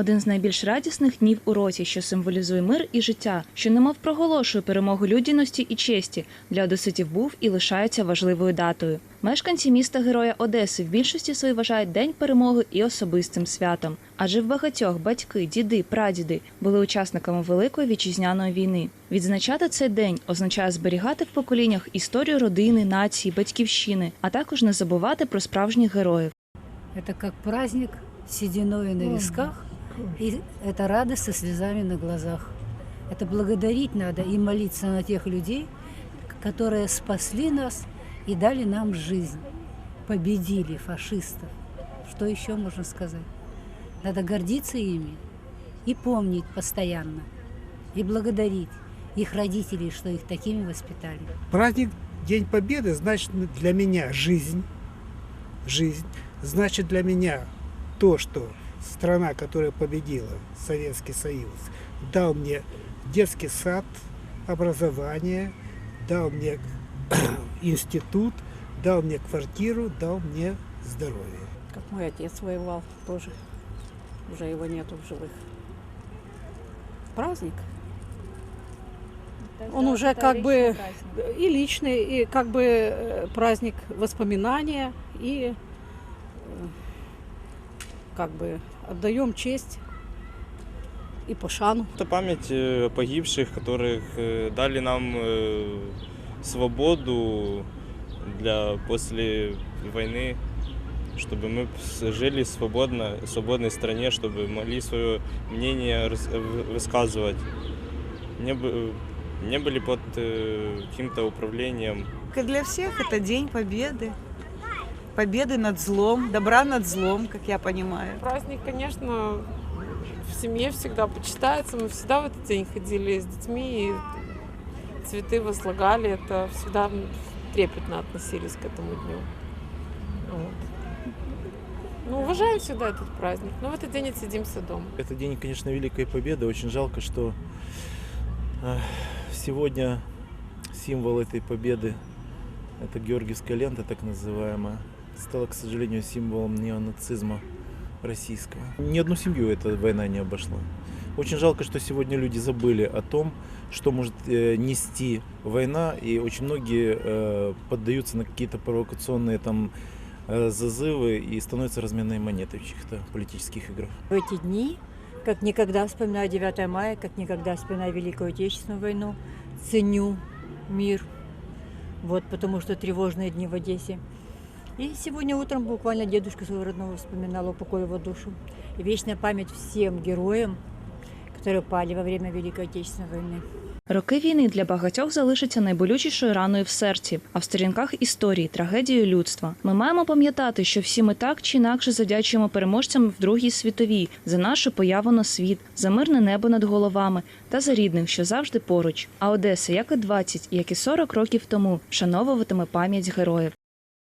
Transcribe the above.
один з найбільш радісних днів у році, що символізує мир і життя, що немов проголошує перемогу людяності і честі. Для одеситів був і лишається важливою датою. Мешканці міста Героя Одеси в більшості своїй вважають День перемоги і особистим святом. Адже в багатьох батьки, діди, прадіди були учасниками Великої вітчизняної війни. Відзначати цей день означає зберігати в поколіннях історію родини, нації, батьківщини, а також не забувати про справжніх героїв. Это как праздник с на висках, и это радость со слезами на глазах. Это благодарить надо и молиться на тех людей, которые спасли нас и дали нам жизнь, победили фашистов. Что еще можно сказать? Надо гордиться ими и помнить постоянно, и благодарить их родителей, что их такими воспитали. Праздник День Победы значит для меня жизнь. Жизнь. Значит для меня то, что страна, которая победила, Советский Союз, дал мне детский сад, образование, дал мне институт, дал мне квартиру, дал мне здоровье. Как мой отец воевал тоже. Уже его нету в живых. Праздник. Он уже как бы и личный, и как бы э, праздник воспоминания, и э, как бы отдаем честь и пошану. Это память э, о погибших, которых э, дали нам э, свободу для после войны, чтобы мы жили свободно, в свободной стране, чтобы могли свое мнение высказывать. Не, не были под э, каким-то управлением для всех это День Победы. Победы над злом, добра над злом, как я понимаю. Праздник, конечно, в семье всегда почитается. Мы всегда в этот день ходили с детьми и цветы возлагали. Это всегда трепетно относились к этому дню. Вот. Ну, уважаем всегда этот праздник. Но в этот день отсидимся дома. Это день, конечно, Великой Победы. Очень жалко, что э, сегодня символ этой победы, это Георгиевская лента, так называемая, стала, к сожалению, символом неонацизма российского. Ни одну семью эта война не обошла. Очень жалко, что сегодня люди забыли о том, что может э, нести война, и очень многие э, поддаются на какие-то провокационные там э, зазывы и становятся разменной монетой в чьих-то политических играх. В эти дни, как никогда вспоминаю 9 мая, как никогда вспоминаю Великую Отечественную войну, ценю мир, вот, потому что тревожные дни в Одессе. И сегодня утром буквально дедушка своего родного вспоминал, упокой его душу. И вечная память всем героям, которые пали во время Великой Отечественной войны. Роки війни для багатьох залишаться найболючішою раною в серці, а в сторінках історії трагедією людства. Ми маємо пам'ятати, що всі ми так чи інакше задячуємо переможцям в Другій світовій за нашу появу на світ, за мирне небо над головами та за рідних, що завжди поруч. А Одеса, як і 20, як і 40 років тому, вшановуватиме пам'ять героїв.